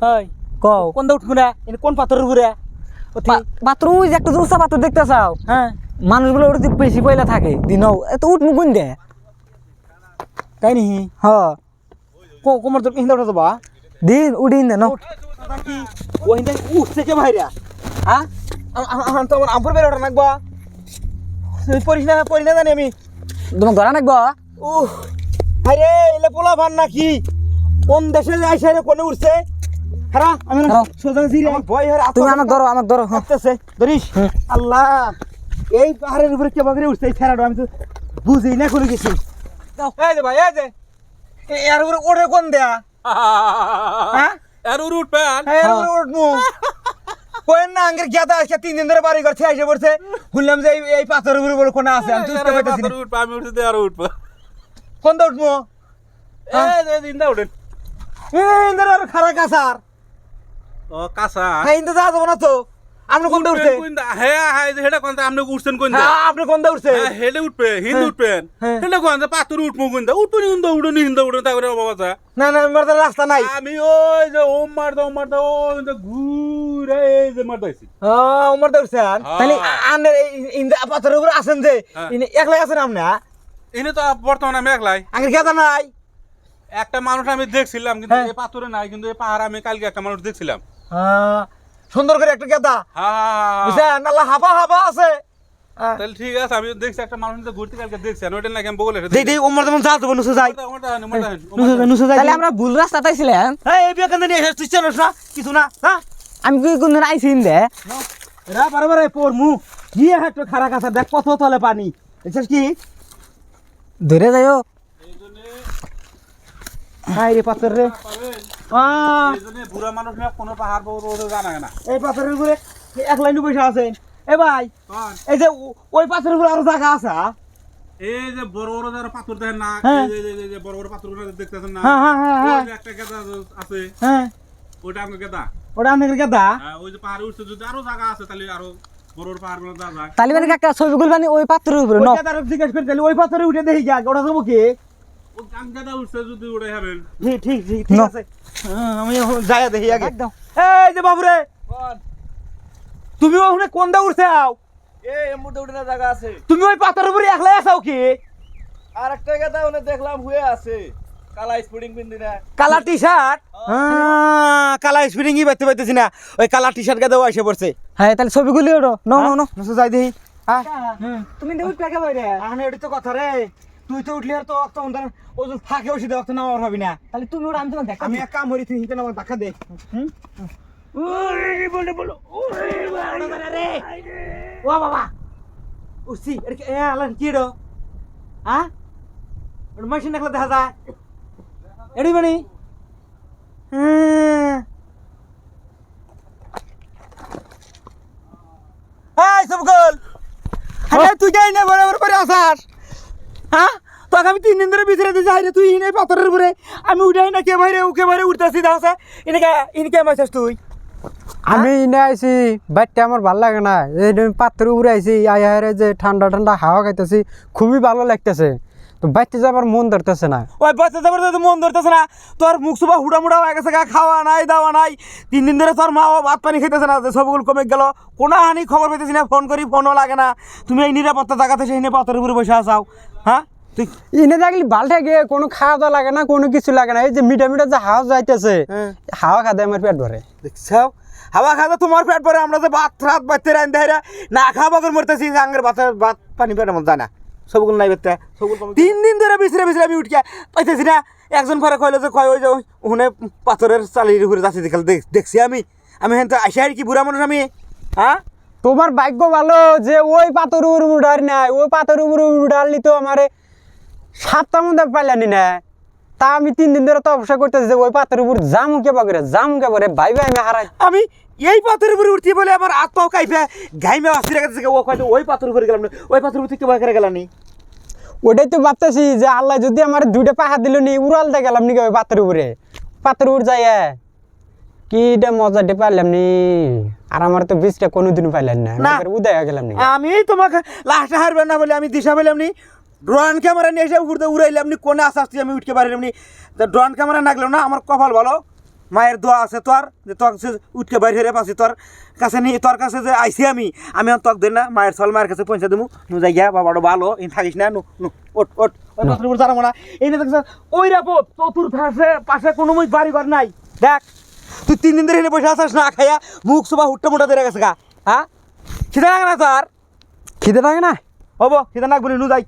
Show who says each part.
Speaker 1: হয়
Speaker 2: কও
Speaker 1: কোন দা উঠবো না? কোন পাথরের উপরে?
Speaker 2: পাত্র ওই যে একটা উঁচা পাত্র দেখতে চাও?
Speaker 1: হ্যাঁ।
Speaker 2: মানুষগুলো ওটা বেশি পয়লা থাকে দিন এত উঠমু কোন দে
Speaker 1: তাই নি
Speaker 2: হ।
Speaker 1: কো- কোমর তোর হিন্দা উঠা যাবা
Speaker 2: দিন উঠিন দে ন।
Speaker 1: ও হিন্দা উঠছে কে ভাইরা হ্যাঁ তো আমার আম্পুর বের ওঠা নাকবা? পড়িস না পড়ি না জানি আমি।
Speaker 2: তোমাক ধরা নাকব?
Speaker 1: উহ আরে এলে পোলা ভান নাকি? কোন দেশে যাইছে রে কোনে উঠছে? হারা আমি না
Speaker 2: হারাও।
Speaker 1: সোজা জিরে আমার ভয় হয়
Speaker 2: তুমি আমাক ধরো আমাক ধরো হ্যাঁ।
Speaker 1: ধরিস আল্লাহ এই পাহাড়ের উপরে কে বাগরে উঠছে এই আমি তো বুঝি না কোনো কিছু এই যে ভাই এই যে এর উপরে ওঠে কোন দেয়া হ্যাঁ
Speaker 3: এর উঠ প্যান
Speaker 1: এর উপরে উঠবো কোয়েন না আঙ্গের গেদা আজকে তিন দিন ধরে বাড়ি করছে এসে পড়ছে শুনলাম যে এই- পাথরের উপরে বলে কোনে আছে আমি তো পারতেছি না
Speaker 3: উঠবে আমি উঠতে আর উঠবো
Speaker 1: কোন দা উঠবো
Speaker 3: এই যে দিনটা উঠেন
Speaker 1: এই ইন্দ্র আর খারা কাসার
Speaker 3: ও কাঁচা।
Speaker 1: হ্যাঁ ইন্দ্র যা যাব না তো? আপনি কোন উঠছে
Speaker 3: হ্যাঁ হ্যাঁ আপনি উঠছেন কোন
Speaker 1: হ্যাঁ আপনি উঠছে
Speaker 3: হ্যাঁ হেলে উঠবে হিন্দ উঠবেন।
Speaker 1: হ্যাঁ।
Speaker 3: হেলে কোন পাথর উঠবো কোন হিন্দ উঠো হিন্দ তারপরে বাবা
Speaker 1: না না আমার তো রাস্তা নাই।
Speaker 3: আমি ওই যে ওম ওই যে ঘুরে এই যে মারদাইছি
Speaker 1: ও উমর দা উঠছেন? তাহলে আনের ইন্দ্র পাথরের উপরে আছেন যে
Speaker 3: হ্যাঁ।
Speaker 1: ইনি একলাই আছেন আপনি হ্যাঁ?
Speaker 3: এনে তো বর্তমানে আমি একলাই।
Speaker 1: গেদা নাই।
Speaker 3: একটা মানুষ আমি দেখছিলাম কিন্তু
Speaker 1: হ্যাঁ।
Speaker 3: এই পাথরে নাই কিন্তু এই পাহাড় আমি কালকে একটা মানুষ দেখছিলাম।
Speaker 1: হ্যাঁ, সুন্দর করে একটা গেদা।
Speaker 3: হ্যাঁ
Speaker 1: বুঝছেন? আল্লাহ হাবা হাবা আছে। হ্যাঁ।
Speaker 3: তাহলে ঠিক আছে আমি দেখছি একটা মানুষ তো ঘুরতে কালকে দেখছি নাকি আমি বলে
Speaker 1: দেই দেই উমর যেমন যা দেবো নুসে যাই। নুসে যাই
Speaker 2: তাহলে আমরা ভুল রাস্তা তাইছিলাম
Speaker 1: এই বিয়ে নিয়ে এসে তুই চেনস না কিছু না হ্যাঁ?
Speaker 2: আমি কি কোনদিন আইসিন দে
Speaker 1: রা বারে বারে পর মু গিয়ে হাঁটো খারা কাছে দেখ কত তলে পানি। দেখছিস কি?
Speaker 2: ধরে যাইও।
Speaker 1: হাই রে পাথর রে।
Speaker 3: বুড়া মানুষ না কোনো পাহাড় পর্বত জানা না।
Speaker 1: এই পাথরের উপরে এক লাইন আছে। এ ভাই এই যে ওই পাথরের উপরে আরও জায়গা আছে?
Speaker 3: এই যে বড় বড় যারা পাথর দেখেন না
Speaker 1: হ্যাঁ।
Speaker 3: এই যে- বড় বড় পাথর দেখতেছেন না?
Speaker 1: হ্যাঁ হ্যাঁ
Speaker 3: ওই একটা গেদা আছে।
Speaker 1: হ্যাঁ।
Speaker 3: গেদা?
Speaker 1: ওটা গেদা?
Speaker 3: ওই যে পাহাড়ে উঠছে যদি আরও জায়গা আছে তাহলে
Speaker 2: আরও মানে ওই পাত্রের উপরে?
Speaker 1: ওই গেদার জিজ্ঞেস করে ওই পাথরে উঠে দেখি যা ওটা যাব কি? হ্যাঁ, তুমি ওখানে কোন দা উঠছে তুমি ওই পাথরের উপরে একলাই আসাও কি?
Speaker 4: আর একটা কথা ওনে দেখলাম হয়ে আছে। কালা স্পুডিং পিন্দি না।
Speaker 1: কালা টি শার্ট কালা স্প্রিং ই বাইতে পাইতেছি না। ওই কালা টি শার্ট গাদাও এসে পড়ছে।
Speaker 2: হ্যাঁ তাহলে ছবিগুলি ওটো ন ন ন
Speaker 1: যাই দেখি। হ্যাঁ
Speaker 2: তুমি দেখো পেকে বাইরে।
Speaker 1: আনে এটি তো কথা রে। তুই তো উঠলি আর তো অক্ত অন্তর ও যে ফাঁকে ওষি দে অক্ত নামার হবি না।
Speaker 2: তাহলে তুমি ওটা আমি তোমার দেখা
Speaker 1: আমি এক কাম করি তুই হিতে নামার দেখা দে হুম? বলে। বলো রে। ও বাবা। উসি এর কি এ আলান কি রে হ্যাঁ ওর মেশিন দেখলে দেখা যায়। এডি মানে? হ্যাঁ। এই সবগল আরে তুই যাই না বরাবর করে আসাস হ্যাঁ তোকে আমি তিন দিন ধরে বিছরে দিয়েছি হাইরে তুই ইনে পাথরের উপরে। আমি উঠাই না কে বাইরে উকে বাইরে উঠতেছি দেখা ইনকে ইনকে মাইছিস তুই।
Speaker 5: আমি ইনে আইছি বাইরটা আমার ভালো লাগে না। এই যে পাথর উপরে আইছি আই হারে যে ঠান্ডা ঠান্ডা হাওয়া খাইতেছি খুবই ভালো লাগতেছে। তো বাইতে যাবার মন ধরতেছে না।
Speaker 1: ওই বাচ্চা যাবার তো মন ধরতেছে না তোর মুখ সুবা হুড়া মুড়া হয়ে গেছে গা, খাওয়া নাই দাওয়া নাই। তিন দিন ধরে তোর মা ভাত পানি খাইতেছে না যে সবগুলো কমে গেল। কোনো হানি খবর পেতেছি না ফোন করি ফোনও লাগে না। তুমি এই নিরাপত্তা জায়গাতে সেই নিয়ে পাথরের উপরে বসে আসাও হ্যাঁ? তুই
Speaker 5: ইনে দেখলি ভালো থাকে কোনো খাওয়া দাওয়া লাগে না কোনো কিছু লাগে না। এই যে মিঠা মিঠা যে হাওয়া যাইতেছে
Speaker 1: হ্যাঁ।
Speaker 5: হাওয়া খাতে আমার পেট ভরে।
Speaker 1: দেখছাও? হাওয়া খাওয়া তোমার পেট পরে আমরা যে ভাত রাত বাচ্চা রান দেয় না খাওয়া করে মরতেছি আঙ্গের ভাত ভাত পানি পেটের মধ্যে যায় না। সবগুলো নাই বেতে তিন দিন ধরে বিছরে বিছরে আমি উঠিয়া পাইতেছি না। একজন পরে কইলো যে কয় ওই যে ওখানে পাথরের চালির উপরে যাচ্ছে দেখাল দেখছি আমি। আমি হেন আইসা আর কি বুড়া মানুষ আমি। হ্যাঁ?
Speaker 5: তোমার ভাগ্য ভালো যে ওই পাথর উপরে উঠার নাই ওই পাথর উপরে উঠারলি তো আমারে সাতটা মধ্যে পাইলানি না। তা আমি তিন দিন ধরে তো অবসর করতেছি যে ওই পাথর উপর জামু কে পাকরে জামু কে পারে ভাই ভাই আমি হারাই।
Speaker 1: আমি এই পাথরের উপরে উঠছি বলে আমার হাত পাও কাইফে ঘাইমে অস্থির গেছে ও কয়তো ওই পাথর উপরে গেলাম না ওই পাথর উপরে থেকে করে গেলাম নি
Speaker 5: ওটাই তো ভাবতেছি যে আল্লাহ যদি আমার দুইটা পাহা দিল নি উড়ালতে গেলাম নি ওই পাথর উপরে? পাথর উপর যাই কিটা মজাটা পাইলাম নি। আর আমার তো বীজটা কোনোদিনও পাইলাম না।
Speaker 1: না।
Speaker 5: উদয় গেলাম নি।
Speaker 1: আমি তোমাকে লাস্টে হারবেন না বলে আমি দিশা পেলাম নি। ড্রোন ক্যামেরা নিয়ে এসে উড়তে উড়াইলাম নি কোনে আস্তে আস্তে আমি উঠতে পারিলাম নি। তা ড্রোন ক্যামেরা না না আমার কপাল ভালো। মায়ের দোয়া আছে তোর যে তোর কাছে উঠকে বাইর হয়ে পাচ্ছি তোর কাছে নিয়ে তোর কাছে যে আইসি আমি আমি আর তোর দেন না মায়ের চল মায়ের কাছে পৌঁছে দেবো নু যাই গিয়া বাবাটা ভালো এই থাকিস না নু নু ওট ওট ওই পাথরের উপর দাঁড়াবো না। এই না দেখছ ওই রাপো চতুর পাশে পাশে কোনো বাড়ি ঘর নাই। দেখ তুই তিন দিন ধরে এনে বসে আসাস না খাইয়া মুখ সুবা হুট্টা মোটা ধরে গেছে গা হ্যাঁ? খিদে লাগে না তোর?
Speaker 5: খিদে লাগে না?
Speaker 1: হব খিদে না বলি নু যাই